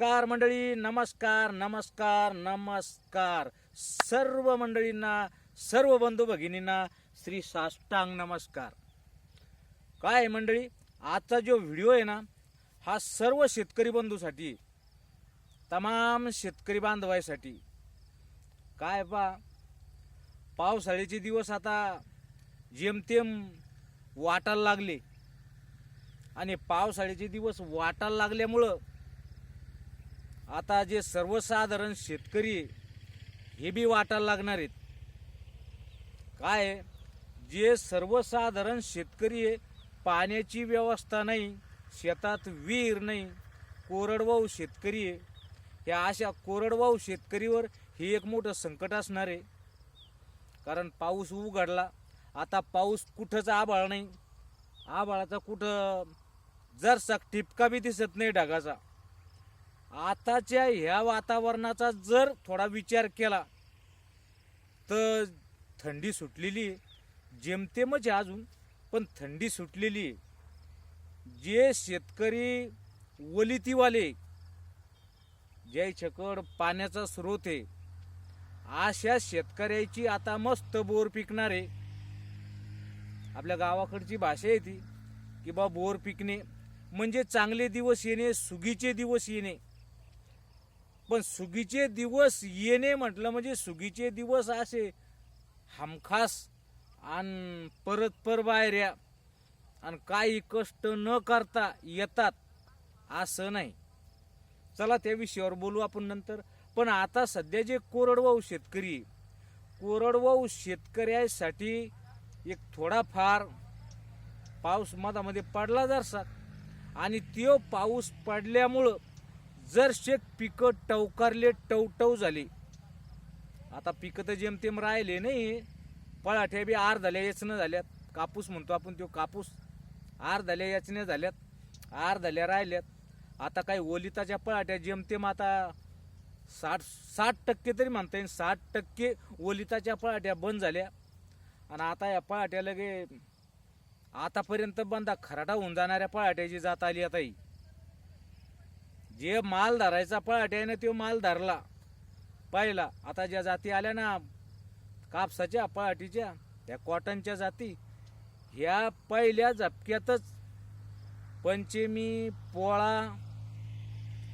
नमस्कार मंडळी नमस्कार नमस्कार नमस्कार. सर्व मंडळींना सर्व बंधू भगिनींना श्री साष्टांग नमस्कार. काय आहे मंडळी आजचा जो व्हिडिओ आहे ना हा सर्व शेतकरी बंधूसाठी तमाम शेतकरी बांधवायसाठी काय पा पावसाळ्याचे दिवस आता जेमतेम वाटायला लागले. आणि पावसाळ्याचे दिवस वाटायला लागल्यामुळं आता जे सर्वसाधारण शेतकरी आहे, हे बी वाटायला लागणार आहेत. काय? जे सर्वसाधारण शेतकरी आहे पाण्याची व्यवस्था नाही शेतात विहीर नाही कोरडवाहू शेतकरी आहे या अशा कोरडवाहू शेतकरीवर हे एक मोठं संकट असणार आहे. कारण पाऊस उघडला आता पाऊस कुठंच आभाळ नाही. आभाळाचा कुठं जरसा टिपका बी दिसत नाही ढगाचा. आताच्या ह्या वातावरणाचा जर थोडा विचार केला तर थंडी सुटलेली आहे. जेमतेमच आहे अजून पण थंडी सुटलेली आहे. जे शेतकरी वलितीवाले ज्याच्याकड पाण्याचा स्रोत आहे अशा शेतकऱ्याची आता मस्त बोर पिकणार आहे. आपल्या गावाकडची भाषा आहे ती की बा बोर पिकणे म्हणजे चांगले दिवस येणे सुगीचे दिवस येणे. पण सुगीचे दिवस येणे म्हटलं म्हणजे सुगीचे दिवस असे. हमखास आणि परत पर बाहेर्या आणि काही कष्ट न करता येतात असं नाही. चला त्या विषयावर बोलू आपण नंतर. पण आता सध्या जे कोरडवाहू शेतकरी आहे, कोरडवाहू शेतकऱ्यासाठी एक थोडाफार पाऊस मधामध्ये पडला जरसा. आणि तो पाऊस पडल्यामुळं जर शेत पिकं टवकारले टवटव झाले. आता पिकं तर जेमतेम राहिले नाही. पळाठ्या बी आर झाल्या याचनं झाल्यात. कापूस म्हणतो आपण तो कापूस. आर झाल्या याचने झाल्यात. आर झाल्या राहिल्यात. आता काही ओलिताच्या पळाट्या जेमतेम आता साठ साठ टक्के तरी म्हणता येईल. साठ टक्के ओलिताच्या पळाट्या बंद झाल्या. आणि आता या पळाट्या लगे आतापर्यंत बंदा खराटा होऊन जाणाऱ्या पळाट्याची जात आली आता ही. जे माल धरायचा पळाट्याने तो माल धरला. पाहिला. आता ज्या जाती आल्या ना कापसाच्या पळाटीच्या त्या कॉटनच्या जाती ह्या पहिल्या झपक्यातच पंचमी पोळा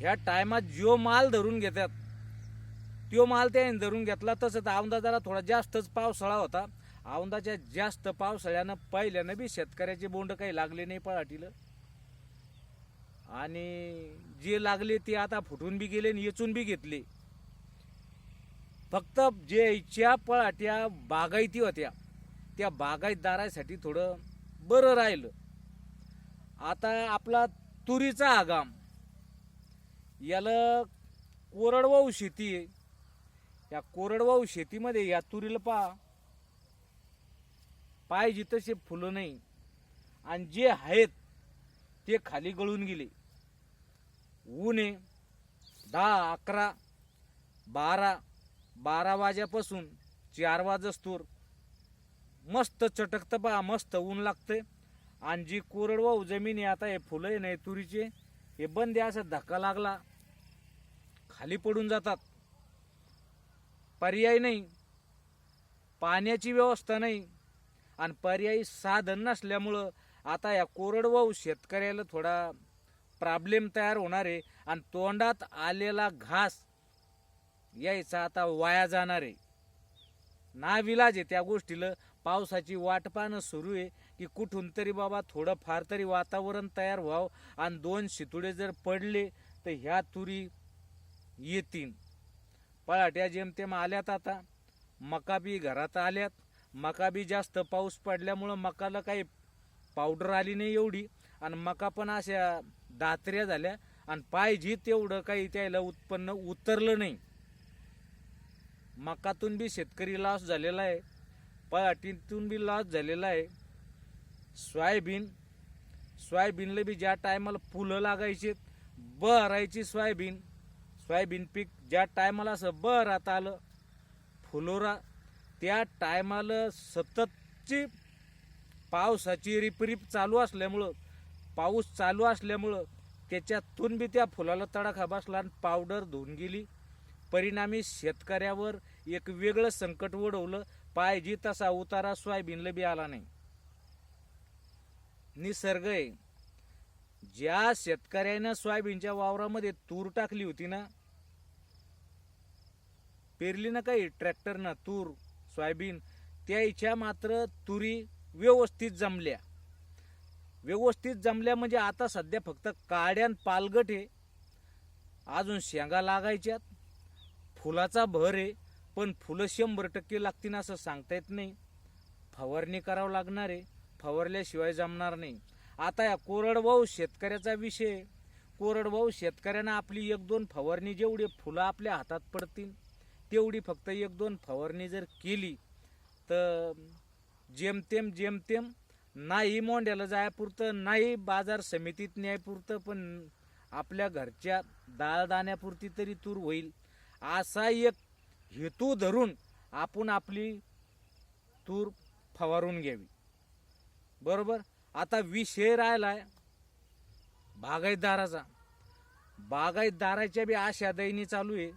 ह्या टायमात जो माल धरून घेतात तो माल त्याने धरून घेतला. तसं तर औंदा जरा थोडा जास्तच पावसाळा होता. औंदाच्या जास्त पावसाळ्यानं पहिल्यानं बी शेतकऱ्याचे बोंड काही लागले नाही पळाटीला. आणि जे लागले ते आता फुटून बी गेले आणि येचून बी घेतले. फक्त जे ज्याच्या पळाट्या बागायती होत्या. त्या बागायतदारासाठी थोडं बरं राहिलं. आता आपला तुरीचा आगाम. याला कोरडवाहू शेती आहे. या कोरडवाहू शेतीमध्ये या तुरीला पा पाहिजे तसे फुलं नाही. आणि जे आहेत ते खाली गळून गेले. ऊन आहे. दहा अकरा बारा बारा वाजेपासून चार वाजस्तूर मस्त चटकतं पहा मस्त ऊन लागते आणि जी कोरडवाहू जमीन आहे आता हे फुलं आहे नाही तुरीचे हे बंद आहे धक्का लागला. खाली पडून जातात. पर्याय नाही. पाण्याची व्यवस्था नाही. आणि पर्यायी साधन नसल्यामुळं आता या कोरडवाहू शेतकऱ्याला थोडा प्रॉब्लेम तयार होणार आहे आणि तोंडात आलेला घास यायचा आता वाया जाणार आहे. नाविलाज आहे त्या गोष्टीला. पावसाची वाट पाहणं सुरू आहे की कुठून तरी बाबा थोडं फार तरी वातावरण तयार व्हावं आणि दोन शितुडे जर पडले तर ह्या तुरी येतील. पळाट्या जेमतेम आल्यात आता. मका बी घरात आल्यात. मका बी जास्त पाऊस पडल्यामुळं मकाला काही पावडर आली नाही एवढी. आणि मका पण अशा दात्र्या झाल्या आणि पाहिजे तेवढं काही त्याला उत्पन्न उतरलं नाही. मकातून बी शेतकरी लॉस झालेला आहे. पराठीतून बी लॉस झालेला आहे. सोयाबीन सोयाबीनला बी ज्या टायमाला फुलं लागायची बहरायची सोयाबीन सोयाबीन पीक ज्या टायमाला असं बहरात आलं फुलोरा त्या टायमाला सततची पावसाची रिपरिप चालू असल्यामुळं पाऊस चालू असल्यामुळं त्याच्यातून बी त्या फुलाला तडाखा बसला आणि पावडर धुवून गेली. परिणामी शेतकऱ्यावर एक वेगळं संकट ओढवलं. पाहिजे तसा उतारा सोयाबीनला बी आला नाही. निसर्ग आहे. ज्या शेतकऱ्यानं सोयाबीनच्या वावरामध्ये तूर टाकली होती ना पेरली ना काही ट्रॅक्टरनं तूर सोयाबीन त्याच्या मात्र तुरी व्यवस्थित जमल्या. व्यवस्थित जमल्या म्हणजे आता सध्या फक्त काड्यान पालगट आहे. अजून शेंगा लागायच्यात. फुलाचा भर आहे पण फुलं शंभर टक्के लागतील असं सांगता येत नाही. फवारणी करावं लागणार आहे फवारल्याशिवाय जमणार नाही. आता या कोरडवाहू शेतकऱ्याचा विषय. कोरडभाऊ शेतकऱ्यांना आपली एक दोन फवारणी जेवढी फुलं आपल्या हातात पडतील तेवढी फक्त एक दोन फवारणी जर केली तर जेमतेम जेमतेम नाही मोंड्याला जायपुरतं नाही बाजार समितीत न्यायपुरतं पण आपल्या घरच्या दाळदाण्यापुरती तरी तूर होईल. असा एक हेतू धरून आपण आपली तूर फवारून घ्यावी. बरोबर? आता विषय राहिलाय बागायतदाराचा. बागायतदाराच्या बी आशा दैनी चालू आहे.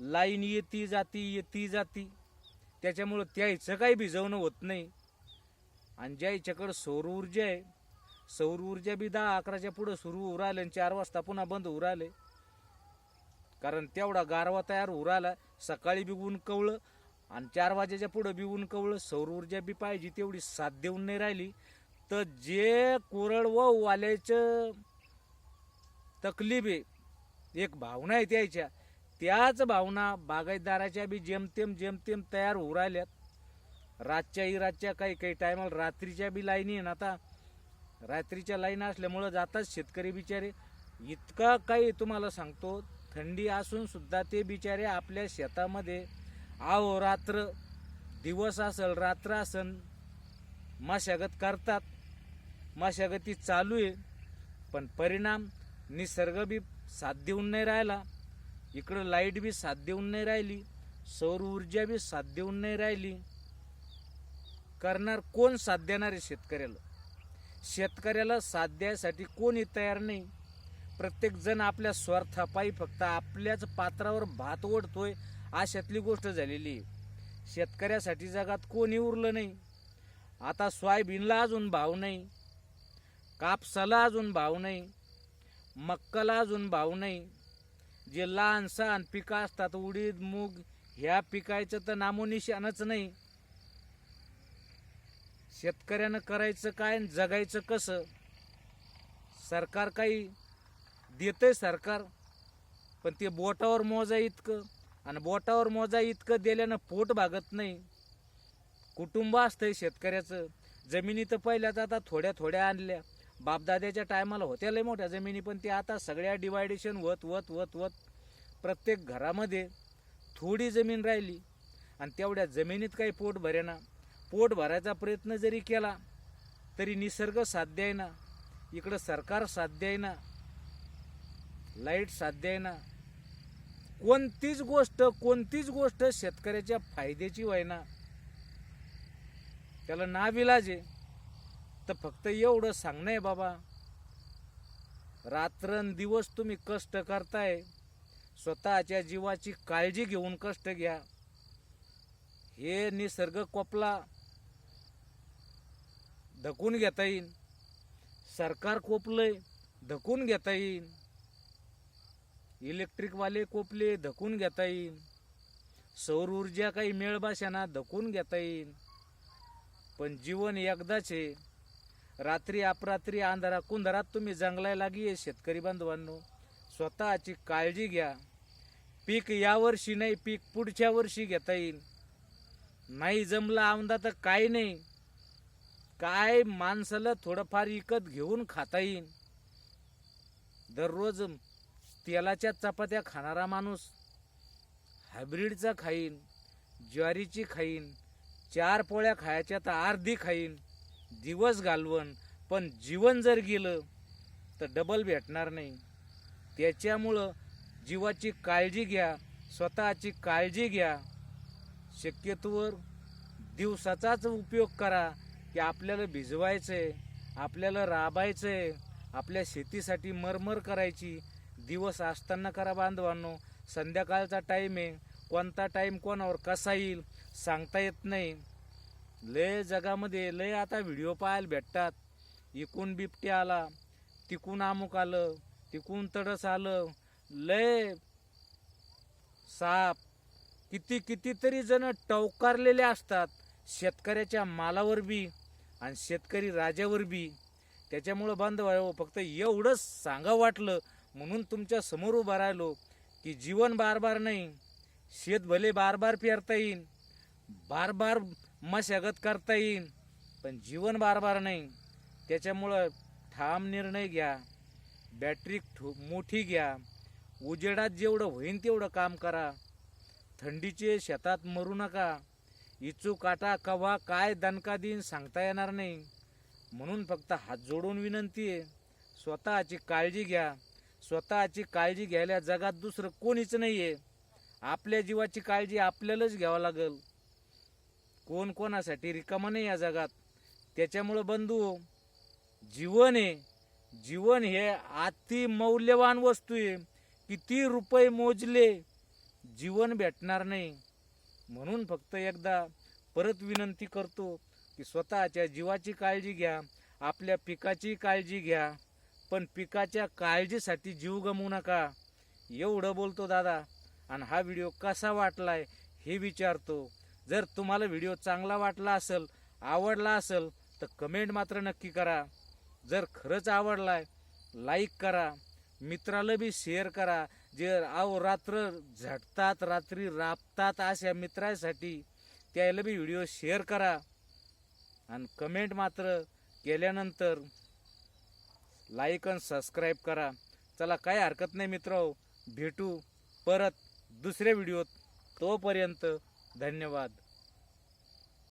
लाईन येती जाती येती जाती. त्याच्यामुळं त्याचं काही भिजवणं होत नाही. आणि ज्या याच्याकडं सौर ऊर्जा आहे सौर ऊर्जा बी दहा अकराच्या पुढं सुरू होऊ राहिले आणि चार वाजता पुन्हा बंद होऊ राहिले. कारण तेवढा गारवा तयार होऊ राहिला सकाळी बी ऊन कवळं आणि चार वाजेच्या पुढं बी ऊन कवळं सौर ऊर्जा बी पाहिजे तेवढी साथ देऊन नाही राहिली. तर जे कोरड व वाल्याचं तकलीफ आहे एक भावना आहे त्याच्या. त्याच भावना बागायतदाराच्या बी जेमतेम जेमतेम तयार होऊ राहिल्यात. रातच्याही रातच्या काही काही टायमाला रात्रीच्या बी लाईनी आहे ना आता. रात्रीच्या लाईन असल्यामुळं जातात शेतकरी बिचारे. इतका काही तुम्हाला सांगतो थंडी असून सुद्धा ते बिचारे आपल्या शेतामध्ये. आहो रात्र दिवस असल रात्र असन मशागत करतात. मशागती चालू आहे. पण परिणाम निसर्ग बी साथ देऊन नाही राहिला. इकडं लाइट बी साथ देऊन नाही राहिली. सौर ऊर्जा बी साथ देऊन नाही राहिली. करणार कोण साथ देणार आहे शेतकऱ्याला? शेतकऱ्याला साथ द्यायसाठी कोणी तयार नाही. प्रत्येक जण आपल्या स्वार्थापायी फक्त आपल्याच पात्रावर भात ओढतोय अशातली गोष्ट झालेली आहे. शेतकऱ्यासाठी जगात कोणी उरलं नाही. आता सोयाबीनला अजून भाव नाही. कापसाला अजून भाव नाही. मक्काला अजून भाव नाही. जे लहान सहान पिकं असतात उडीद मूग ह्या पिकायचं तर नामोनिशानच नाही. शेतकऱ्यानं करायचं काय आणि जगायचं कसं? सरकार काही देतंय सरकार पण ते बोटावर मोजा इतकं आणि बोटावर मोजा इतकं दिल्यानं पोट भागत नाही. कुटुंब असतंय शेतकऱ्याचं. जमिनी तर पहिल्याच आता थोड्या थोड्या आणल्या. बापदाद्याच्या टायमाला होत्या लय मोठ्या जमिनी पण ते आता सगळ्या डिवायडेशन वत वत वत वत प्रत्येक घरामध्ये थोडी जमीन राहिली आणि तेवढ्या जमिनीत काही पोट भरेना. पोट भरायचा प्रयत्न जरी केला तरी निसर्ग साध्य आहे ना. इकडं सरकार साध्य आहे ना. लाइट साध्य आहे ना. कोणतीच गोष्ट कोणतीच गोष्ट शेतकऱ्याच्या फायद्याची व्हायना त्याला नाविलाज आहे. तर फक्त एवढं सांगणं आहे बाबा. रात्रंदिवस तुम्ही कष्ट करताय. स्वतःच्या जीवाची काळजी घेऊन कष्ट घ्या. हे निसर्ग कोपला. धकून घेता येईल सरकार कोपलंय धकून घेता येईल इलेक्ट्रिकवाले कोपले धकून घेता येईल सौर ऊर्जा काही मेळभाषांना धकून घेता येईल पण जीवन एकदाच आहे रात्री अपरात्री अंधारा कुंधारात तुम्ही जंगलाय लागी आहे शेतकरी बांधवांनो. स्वतःची काळजी घ्या. पीक यावर्षी नाही पीक पुढच्या वर्षी घेता येईल नाही जमलं आमदा तर काही नाही. काय माणसाला थोडंफार विकत घेऊन खाता येईल दररोज तेलाच्या चपात्या खाणारा माणूस हायब्रिडचा खाईन ज्वारीची खाईन चार पोळ्या खायच्या तर अर्धी खाईन दिवस घालवण पण जीवन जर गेलं तर डबल भेटणार नाही. त्याच्यामुळं जीवाची काळजी घ्या स्वतःची काळजी घ्या. शक्यतोवर दिवसाचाच उपयोग करा. की आपल्याला भिजवायचं आहे आपल्याला राबायचं आहे आपल्या शेतीसाठी मरमर करायची. दिवस असताना करा बांधवांनो संध्याकाळचा टाईम आहे. कोणता टाईम कोणावर कसा येईल सांगता येत नाही. लय जगामध्ये लय आता व्हिडिओ पाहायला भेटतात. इकून बिबटे आला तिकून अमुक आलं तिकून तडस आलं. लय साप. किती कितीतरी जण टवकारलेले असतात. शेतकऱ्याच्या मालावर बी. आणि शेतकरी राजावर बी. त्याच्यामुळं बांधव आहे हो, फक्त एवढंच सांगा वाटलं. म्हणून तुमच्यासमोर उभा राहिलो की जीवन बार बार नाही. शेत भले बार बार पेरता येईन बार बार मशागत करता येईन पण जीवन बार बार नाही. त्याच्यामुळं ठाम निर्णय घ्या बॅटरी ठो- मोठी घ्या उजेडात जेवढं होईन तेवढं काम करा. थंडीचे शेतात मरू नका. इचू काटा कवा काय दणका देईन सांगता येणार नाही. म्हणून फक्त हात जोडून विनंती आहे स्वतःची काळजी घ्या. स्वतःची काळजी घ्यायला जगात दुसरं कोणीच नाही आहे आपल्या जीवाची काळजी आपल्यालाच घ्यावं लागेल. कोण कोणासाठी रिकामा नाही या जगात. त्याच्यामुळं बंधू जीवन आहे. जीवन हे अति मौल्यवान वस्तू आहे. किती रुपये मोजले जीवन भेटणार नाही. म्हणून फक्त एकदा परत विनंती करतो की स्वतःच्या जीवाची काळजी घ्या आपल्या पिकाची काळजी घ्या पण पिकाच्या काळजीसाठी जीव गमवू नका. एवढं बोलतो दादा. आणि हा व्हिडिओ कसा वाटलाय हे विचारतो. जर तुम्हाला व्हिडिओ चांगला वाटला असेल आवडला असेल तर कमेंट मात्र नक्की करा. जर खरंच आवडलाय लाईक करा. मित्राला बी शेअर करा. जे आव रात्र झटतात रात्री राबतात अशा मित्रासाठी त्याला बी व्हिडिओ शेअर करा. आणि कमेंट मात्र केल्यानंतर लाईक आणि सबस्क्राईब करा. चला काय हरकत नाही मित्र हो. भेटू परत दुसऱ्या व्हिडिओत तोपर्यंत धन्यवाद.